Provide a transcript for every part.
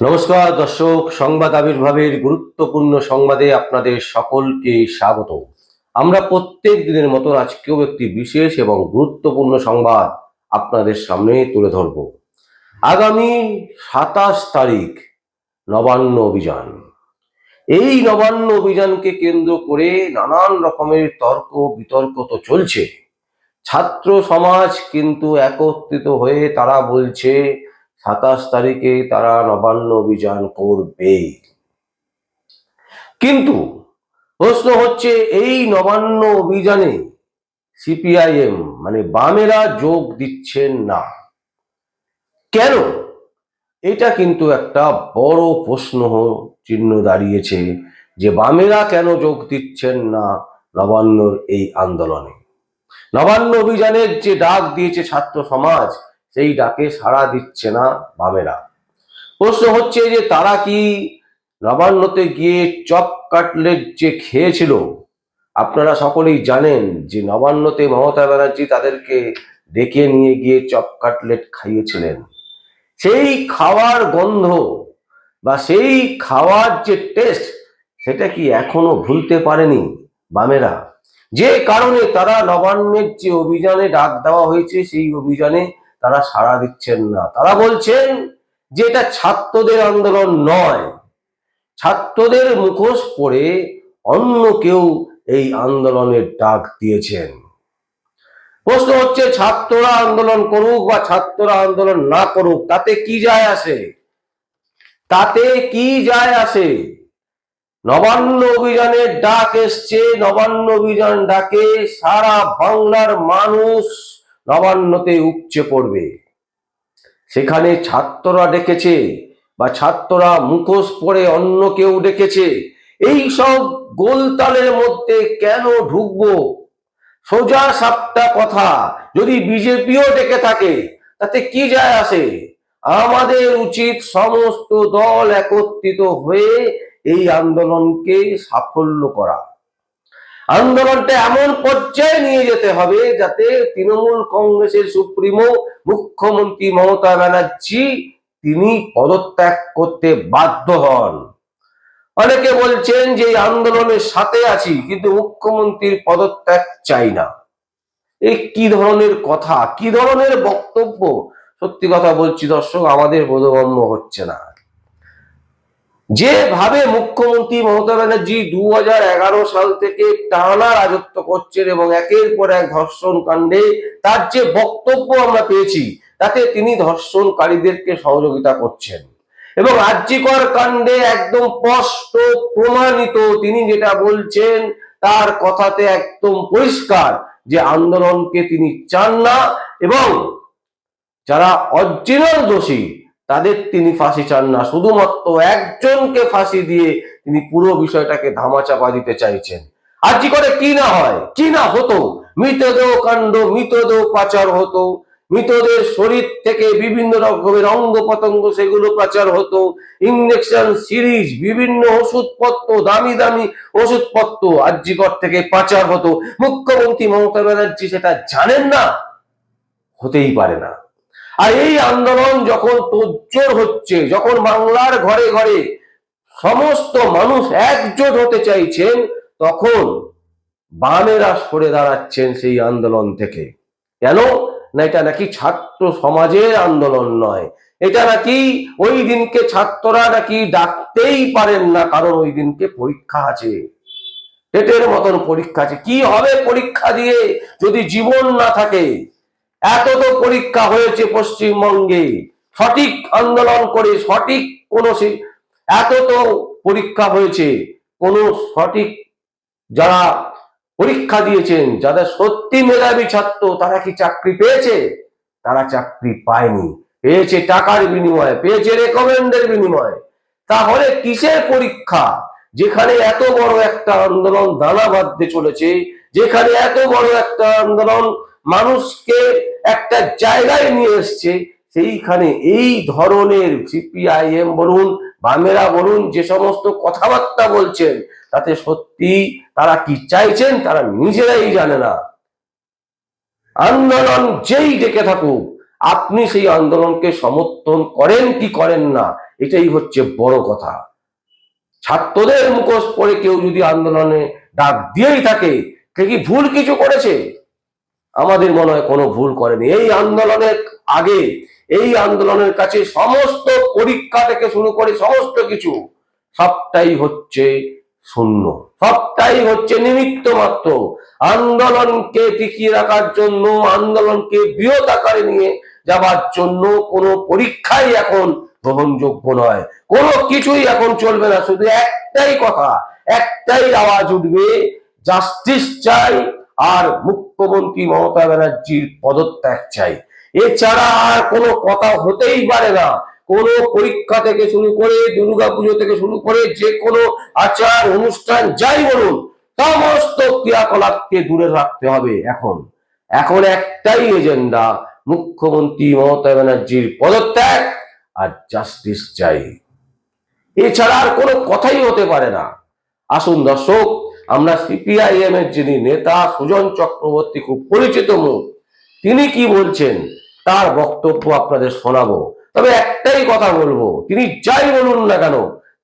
নমস্কার, দর্শক, সংবাদ আবির্ভাবের গুরুত্বপূর্ণ সংবাদে আপনাদের সকলকে স্বাগত। আমরা প্রত্যেক দিনের মতো আজকেও একটি বিশেষ এবং গুরুত্বপূর্ণ সংবাদ আপনাদের সামনে তুলে ধরব। আগামী সাতাশ তারিখ নবান্ন অভিযান। এই নবান্ন অভিযানকে কেন্দ্র করে নানান রকমের তর্ক বিতর্ক তো চলছে। ছাত্র সমাজ কিন্তু একত্রিত হয়ে তারা বলছে সাতাশ তারিখে তারা নবান্ন অভিযান করবে। কিন্তু প্রশ্ন হচ্ছে, এই নবান্ন অভিযানে সিপিআইএম মানে বামেরা যোগ দিচ্ছেন না। কেন? এটা কিন্তু একটা বড় প্রশ্ন চিহ্ন দাঁড়িয়েছে যে বামেরা কেন যোগ দিচ্ছেন না নবান্নর এই আন্দোলনে। নবান্ন অভিযানের যে ডাক দিয়েছে ছাত্র সমাজ সেই ডাকে সাড়া দিচ্ছে না বামেরা। প্রশ্ন হচ্ছে যে তারা কি নবান্নতে গিয়ে চপ কাটলেট যে খেয়েছিল? আপনারা সকলেই জানেন যে নবান্নতে মমতা ব্যানার্জি তাদেরকে ডেকে নিয়ে গিয়ে চপ কাটলেট খাইয়েছিলেন। সেই খাওয়ার গন্ধ বা সেই খাওয়ার যে টেস্ট, সেটা কি এখনও ভুলতে পারেনি বামেরা? যে কারণে তারা নবান্নের যে অভিযানে ডাক দেওয়া হয়েছে, সেই অভিযানে তারা সাড়া দিচ্ছেন না। তারা বলছেন যে এটা ছাত্রদের আন্দোলন নয়। ছাত্রদের মুখোশ পরে অন্য কেউ এই আন্দোলনের ডাক দিয়েছেন। প্রশ্ন হচ্ছে, ছাত্ররা আন্দোলন করুক বা ছাত্ররা আন্দোলন না করুক, তাতে কি যায় আসে? তাতে কি যায় আসে? নবান্ন অভিযানের ডাক এসছে, নবান্ন অভিযান ডাকে সারা বাংলার মানুষ নবান্নতে উপচে পড়বে। সেখানে ছাত্ররা ডেকেছে বা ছাত্ররা মুখোশ পরে অন্য কেউ ডেকেছে। এই সব গোলতালের মধ্যে কেন ঢুকবো? সোজা সাপটা কথা। যদি বিজেপিও ডেকে থাকে, তাতে কি যায় আসে? আমাদের উচিত সমস্ত দল একত্রিত হয়ে এই আন্দোলনকে সাফল্য করা। আন্দোলনটা এমন পর্যায়ে নিয়ে যেতে হবে যাতে তৃণমূল কংগ্রেসের সুপ্রিমো মুখ্যমন্ত্রী মমতা ব্যানার্জি তিনি পদত্যাগ করতে বাধ্য হন। অনেকে বলছেন যে আন্দোলনের সাথে আছি, কিন্তু মুখ্যমন্ত্রীর পদত্যাগ চাই না। এই কি ধরনের কথা? কি ধরনের বক্তব্য? সত্যি কথা বলছি দর্শক, আমাদের বোধগম্য হচ্ছে না। যেভাবে মুখ্যমন্ত্রী মমতা ব্যানার্জি দু হাজার এগারো সাল থেকে টানা রাজত্ব করছেন এবং একের পর এক ধর্ষণ কাণ্ডে তার যে বক্তব্য আমরা পেয়েছি, তাতে তিনি ধর্ষণকারীদেরকে সহযোগিতা করছেন। এবং রাজ্যিকর কাণ্ডে একদম স্পষ্ট প্রমাণিত তিনি যেটা বলছেন, তার কথাতে একদম পরিষ্কার যে আন্দোলনকে তিনি চান না এবং যারা অরিজিনাল দোষী তাদের তিনি ফাঁসি চান না। শুধুমাত্র একজনকে ফাঁসি দিয়ে তিনি পুরো বিষয়টাকে ধামাচাপা দিতে চাইছেন। আর কি করে? কি না হয়? কি না হতো? মৃতদেহ কাণ্ড, মৃতদেহ পাচার হতো। মৃতদের শরীর থেকে বিভিন্ন রকমের অঙ্গ পতঙ্গ সেগুলো পাচার হতো। ইঞ্জেকশন সিরিজ, বিভিন্ন ওষুধপত্র, দামি দামি ওষুধপত্র আর্যিকর থেকে পাচার হতো। মুখ্যমন্ত্রী মমতা ব্যানার্জি সেটা জানেন না? হতেই পারে না। আর এই আন্দোলন যখন তোজ্জোর হচ্ছে, যখন বাংলার ঘরে ঘরে সমস্ত মানুষ একজোট হতে চাইছেন, তখন বামেরা সরে দাঁড়াচ্ছেন সেই আন্দোলন থেকে। কেন? না, এটা নাকি ছাত্র সমাজের আন্দোলন নয়। এটা নাকি ওই দিনকে ছাত্ররা নাকি ডাকতেই পারেন না, কারণ ওই দিনকে পরীক্ষা আছে। পেটের মতন পরীক্ষা আছে। কি হবে পরীক্ষা দিয়ে যদি জীবন না থাকে? এত তো পরীক্ষা হয়েছে পশ্চিমবঙ্গে। সঠিক আন্দোলন করে সঠিক কোন এত তো পরীক্ষা হয়েছে। কোন সঠিক যারা পরীক্ষা দিয়েছেন, যাদের সত্যি মেধাবী ছাত্র, তারা কি চাকরি পেয়েছে? তারা চাকরি পায়নি। পেয়েছে টাকার বিনিময়ে, পেয়েছে রেকমেন্ডের বিনিময়ে। তাহলে কিসের পরীক্ষা? যেখানে এত বড় একটা আন্দোলন দানা বাঁধতে চলেছে, যেখানে এত বড় একটা আন্দোলন মানুষকে একটা জায়গায় নিয়ে এসছে, সেইখানে এই ধরনের সিপিআইএম বলুন বামেরা বলুন, যে সমস্ত কথাবার্তা বলছেন, তাতে সত্যি তারা কি চাইছেন তারা নিজেরাই জানে না। আন্দোলন যেই ডেকে থাকুক, আপনি সেই আন্দোলনকে সমর্থন করেন কি করেন না, এটাই হচ্ছে বড় কথা। ছাত্রদের মুখোশ পরে কেউ যদি আন্দোলনে ডাক দিয়েই থাকে, সে কি ভুল কিছু করেছে? আমাদের মনে হয় কোনো ভুল করেনি। এই আন্দোলনের আগে, এই আন্দোলনের কাছে সমস্ত পরীক্ষা থেকে শুরু করে সমস্ত কিছু সবটাই হচ্ছে শূন্য। সবটাই হচ্ছে নিমিত্ত মাত্র। আন্দোলনকে টিকিয়ে রাখার জন্য, আন্দোলনকে বৃহৎ আকারে নিয়ে যাবার জন্য কোনো পরীক্ষাই এখন গ্রহণযোগ্য নয়। কোনো কিছুই এখন চলবে না। শুধু একটাই কথা, একটাই আওয়াজ উঠবে, জাস্টিস চাই আর মুখ্যমন্ত্রী মমতা ব্যানার্জির পদত্যাগ চাই। এছাড়া আর কোনো কথা হতেই পারে না। কোনো পরীক্ষা থেকে শুরু করে দুর্গা পুজো থেকে শুরু করে, যে কোনো আচার, অনুষ্ঠান, যাই বলুন, সমস্ত ক্রিয়াকলাপকে দূরে রাখতে হবে এখন। এখন একটাই এজেন্ডা, মুখ্যমন্ত্রী মমতা ব্যানার্জির পদত্যাগ আর জাস্টিস চাই। এছাড়া আর কোনো কথাই হতে পারে না। আসুন দর্শক আমরা সিপিআইএম এর যিনি নেতা সুজন চক্রবর্তী খুব পরিচিত মুখ, তিনি কি বলছেন তার বক্তব্য আপনাদের শোনাবো। তবে একটাই কথা বলব, তিনি যাই বলুন না কেন,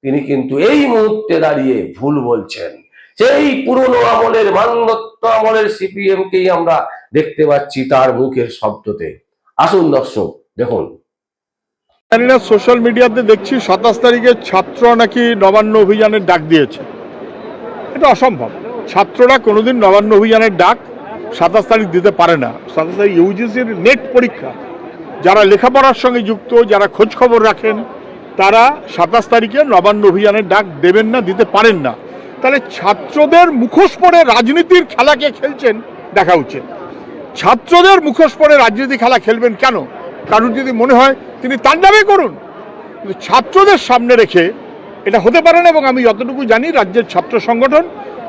তিনি কিন্তু এই মুহূর্তে দাঁড়িয়ে ভুল বলছেন। সেই পুরনো আমলের মান্যত্ব আমলের সিপিএম কেই আমরা দেখতে পাচ্ছি তার মুখের শব্দতে। আসুন দর্শক, দেখুন। সোশ্যাল মিডিয়াতে দেখছি সাতাশ তারিখে ছাত্র নাকি নবান্ন অভিযানের ডাক দিয়েছে। এটা অসম্ভব। ছাত্ররা কোনোদিন নবান্ন অভিযানের ডাক সাতাশ তারিখ দিতে পারে না। সাতাশ তারিখ ইউজিসির নেট পরীক্ষা। যারা লেখাপড়ার সঙ্গে যুক্ত, যারা খোঁজ খবর রাখেন, তারা সাতাশ তারিখে নবান্ন অভিযানের ডাক দেবেন না, দিতে পারেন না। তাহলে ছাত্রদের মুখোশ পরে রাজনীতির খেলাকে খেলছেন দেখা উচিত। ছাত্রদের মুখোশ পরে রাজনীতি খেলা খেলবেন কেন? কারণ যদি মনে হয়, তিনি তার নামে করুন ছাত্রদের সামনে রেখে এটা হতে পারে না, এবং আমি যতটুকু জানি রাজ্যের ছাত্র সংগঠন,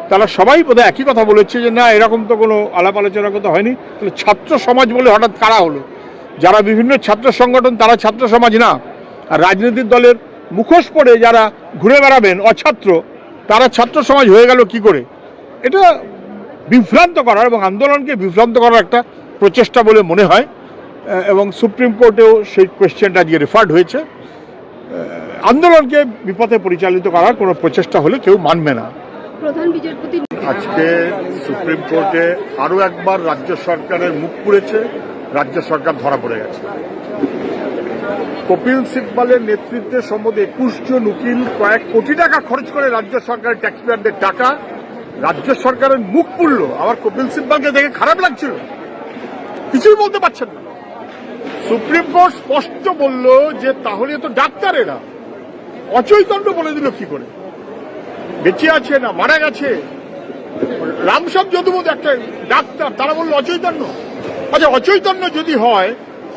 তারা সবাই বোধহয় একই কথা বলেছে যে, না, এরকম তো কোনো আলাপ আলোচনা কথা হয়নি। তাহলে ছাত্র সমাজ বলে হঠাৎ কারা হলো? যারা বিভিন্ন ছাত্র সংগঠন, তারা ছাত্র সমাজ না। আর রাজনৈতিক দলের মুখোশ পরে যারা ঘুরে বেড়াবেন, অছাত্র, তারা ছাত্র সমাজ হয়ে গেল কি করে? এটা বিভ্রান্ত করার এবং আন্দোলনকে বিভ্রান্ত করার একটা প্রচেষ্টা বলে মনে হয়। এবং সুপ্রিম কোর্টেও সেই কোয়েশ্চেনটা আজকে রেফার্ড হয়েছে। আন্দোলনকে বিপথে পরিচালিত করার কোনো প্রচেষ্টা হলে কেউ মানবে না। প্রধান বিচারপতি আজকে সুপ্রিম কোর্টে আরও একবার রাজ্য সরকারের মুখ পুড়েছে রাজ্য সরকার ধরা পড়ে গেছে। কপিল সিব্বালের নেতৃত্বে সম্বন্ধে একুশ জন উকিল কয়েক কোটি টাকা খরচ করে রাজ্য সরকারের ট্যাক্স পেয়ারদের টাকা রাজ্য সরকারের মুখ পুড়ল। আবার কপিল সিব্বালকে দেখে খারাপ লাগছিল। কিছুই বলতে পারছেন না। সুপ্রিম কোর্ট স্পষ্ট বলল যে তাহলে তো ডাক্তারেরা অচৈতন্য বলে দিল কি করে? বেঁচে আছে না মারা গেছে? রামসব যদুবোধ একটা ডাক্তার, তারা বলল অচৈতন্য। আচ্ছা অচৈতন্য যদি হয়,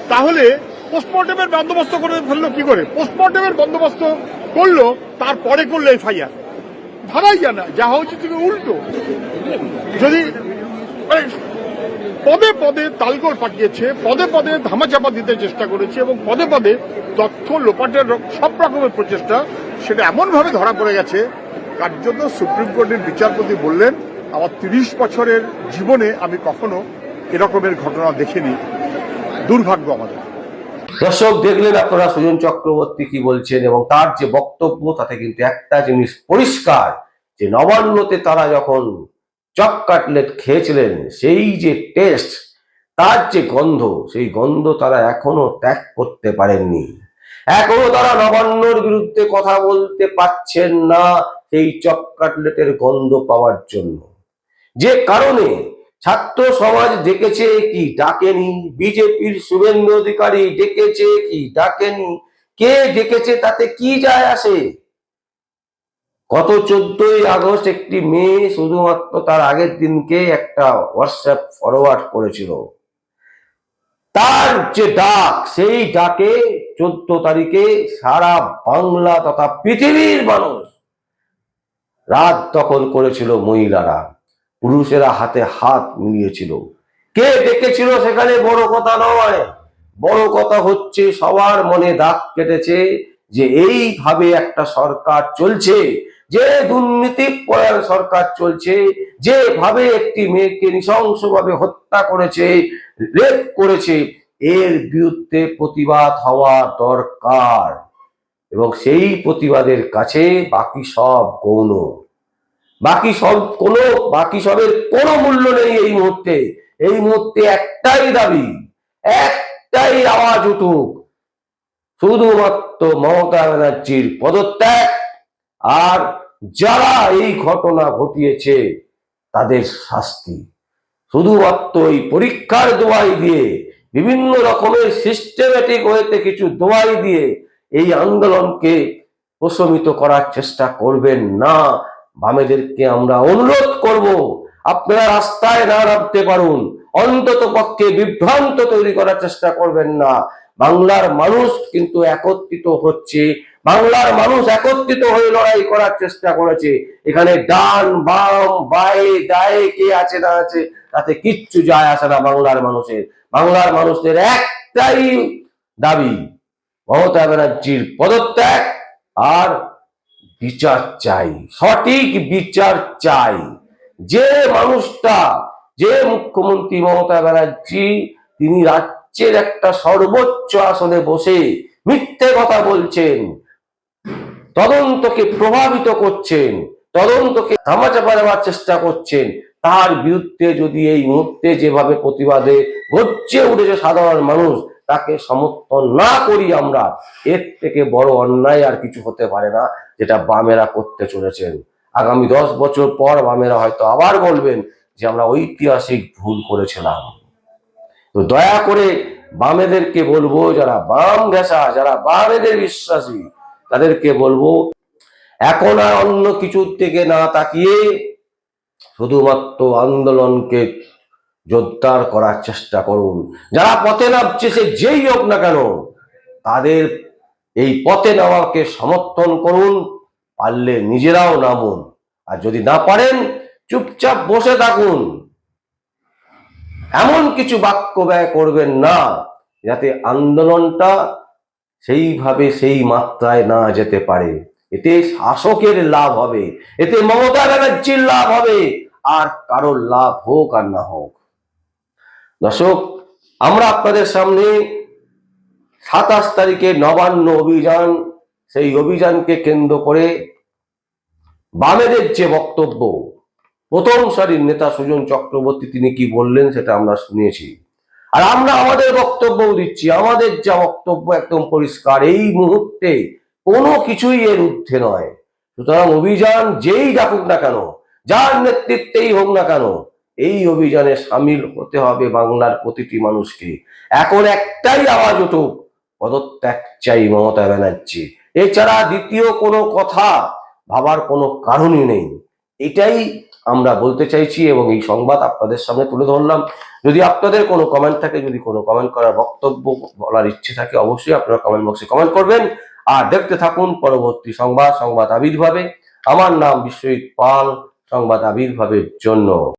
তাহলে পোস্টমর্টমের বন্দোবস্ত করে ফেলল কি করে? পোস্টমর্টমের বন্দোবস্ত করল, তারপরে করল এফআইআর। ভাবাই যায় না, যা হচ্ছে তুমি উল্টো। যদি পদে পদে তালগোল পাঠিয়েছে পদে পদে ধামাচাপা দিতে চেষ্টা করেছে এবং পদে পদে তথ্য লোপাটের সব রকমের প্রচেষ্টা সেটা এমনভাবে ধরা পড়ে গেছে জন্য সুপ্রিম কোর্টের বিচারপতি বললেন, আমার তিরিশ বছরের জীবনে আমি কখনো এরকমের ঘটনা দেখিনি। দুর্ভাগ্য আমাদের। দর্শক, দেখলেন আপনারা সুজন চক্রবর্তী কি বলছেন এবং তার যে বক্তব্য, তাতে কিন্তু একটা জিনিস পরিষ্কার, যে নবান্নতে তারা যখন চক কাটলেট খেয়েছিলেন, সেই যে টেস্ট, তার যে গন্ধ, সেই গন্ধ তারা এখনও ত্যাগ করতে পারেননি। এখনও তারা নবান্নর বিরুদ্ধে কথা বলতে পারছেন না সেই চক কাটলেটের গন্ধ পাওয়ার জন্য। যে কারণে ছাত্র সমাজ ডেকেছে কি ডাকেনি, বিজেপির শুভেন্দু অধিকারী ডেকেছে কি ডাকেনি, কে ডেকেছে তাতে কি যায় আসে? গত চোদ্দই আগস্ট একটি মেয়ে শুধুমাত্র তার আগের দিনকে একটা হোয়াটসঅ্যাপ ফরওয়ার্ড করেছিল। তার যে ডাক, সেই ডাকে চোদ্দ তারিখে সারা বাংলা তথা পৃথিবীর মানুষ রাত দখল করেছিল মহিলারা। পুরুষেরা হাতে হাত মিলিয়েছিল। কে ডেকেছিল সেখানে বড় কথা নয়। বড় কথা হচ্ছে, সবার মনে দাগ কেটেছে যে এইভাবে একটা সরকার চলছে। যে দুর্নীতি পরায়ণ সরকার চলছে, যেভাবে একটি মেয়েকে নৃশংসভাবে হত্যা করেছে রেপ করেছে, এর বিরুদ্ধে প্রতিবাদ হওয়া দরকার। এবং সেই প্রতিবাদের কাছে বাকি সব গৌণ। বাকি সব কোনো, বাকি সবের কোনো মূল্য নেই এই মুহূর্তে। এই মুহূর্তে একটাই দাবি, একটাই আওয়াজ উঠুক, শুধুমাত্র মমতা ব্যানার্জির পদত্যাগ। আর যারা এই ঘটনা ঘটিয়েছে, তাদের শাস্তি। শুধুমাত্র এই পরীক্ষার দোয়াই দিয়ে, বিভিন্ন রকমের সিস্টেমেটিক ওয়েতে কিছু দোয়াই দিয়ে এই আন্দোলনকে প্রশমিত করার চেষ্টা করবেন না। বামেদেরকে আমরা অনুরোধ করব, আপনারা রাস্তায় না নামতে পারুন, অন্তত পক্ষে বিভ্রান্ত তৈরি করার চেষ্টা করবেন না। বাংলার মানুষ কিন্তু একত্রিত হচ্ছে বাংলার মানুষ একত্রিত হয়ে লড়াই করার চেষ্টা করেছে। এখানে ডান, বাম, বায়ে, দায়ে কে আছে, না আছে, তাতে কিচ্ছু যায় আসে না বাংলার মানুষের। বাংলার মানুষদের একটাই দাবি, মমতা ব্যানার্জির পদত্যাগ আর বিচার চাই, সঠিক বিচার চাই। যে মানুষটা, যে মুখ্যমন্ত্রী মমতা ব্যানার্জি, তিনি রাজ্যের একটা সর্বোচ্চ আসনে বসে মিথ্যে কথা বলছেন। তদন্তকে প্রভাবিত করছেন, তদন্তকে ধামাচাপা দেওয়ার চেষ্টা করছেন। তার বিরুদ্ধে যদি এই মুহূর্তে যেভাবে প্রতিবাদে গর্জে উঠেছে সাধারণ মানুষ, তাকে সমর্থন না করি আমরা, এর থেকে বড় অন্যায় আর কিছু হতে পারে না, যেটা বামেরা করতে চলেছেন। আগামী দশ বছর পর বামেরা হয়তো আবার বলবেন যে আমরা ঐতিহাসিক ভুল করেছিলাম। তো দয়া করে বামেদেরকে বলব, যারা বাম ঘেঁষা যারা বামেদের বিশ্বাসী তাদেরকে বলব, এখন আর অন্য কিছুর দিকে না তাকিয়ে শুধুমাত্র আন্দোলনকে জোরদার করার চেষ্টা করুন। যারা পথে নামছে, সে যেই হোক না কেন, তাদের এই পথে নামাকে সমর্থন করুন, পারলে নিজেরাও নামুন। আর যদি না পারেন, চুপচাপ বসে থাকুন। এমন কিছু বাক্য ব্যয় করবেন না, যাতে আন্দোলনটা সেইভাবে সেই মাত্রায় না যেতে পারে। এতে শাসকের লাভ হবে, এতে মমতা ব্যানার্জির লাভ হবে, আর কারোর লাভ হোক আর না হোক। দর্শক, আমরা আপনাদের সামনে সাতাশ তারিখে নবান্ন অভিযান, সেই অভিযানকে কেন্দ্র করে বামেদের যে বক্তব্য, প্রথম সারির নেতা সুজন চক্রবর্তী তিনি কি বললেন সেটা আমরা শুনেছি। আর আমরা আমাদের বক্তব্য দিচ্ছি, আমাদের যা বক্তব্য একদম পরিষ্কার, এই মুহূর্তে কোনো কিছুই এর ঊর্ধ্বে নয়। সুতরাং অভিযান যেই ডাকুক না কেন, যার নেতৃত্বেই হোক না কেন, এই অভিযানে সামিল হতে হবে বাংলার প্রতিটি মানুষকে। এখন একটাই আওয়াজ উঠুক, পদত্যাগ চাই মমতা ব্যানার্জি। এছাড়া দ্বিতীয় কোনো কথা ভাবার কোনো কারণই নেই। এটাই আমরা বলতে চাইছি এবং এই সংবাদ আপনাদের সামনে তুলে ধরলাম। যদি আপনাদের কোনো কমেন্ট থাকে, যদি কোনো কমেন্ট করার বক্তব্য বলার ইচ্ছে থাকে, অবশ্যই আপনারা কমেন্ট বক্সে কমেন্ট করবেন। আর দেখতে থাকুন পরবর্তী সংবাদ সংবাদ আবির্ভাবে। আমার নাম বিশ্বজিৎ পাল, সংবাদ আবির্ভাবের জন্য।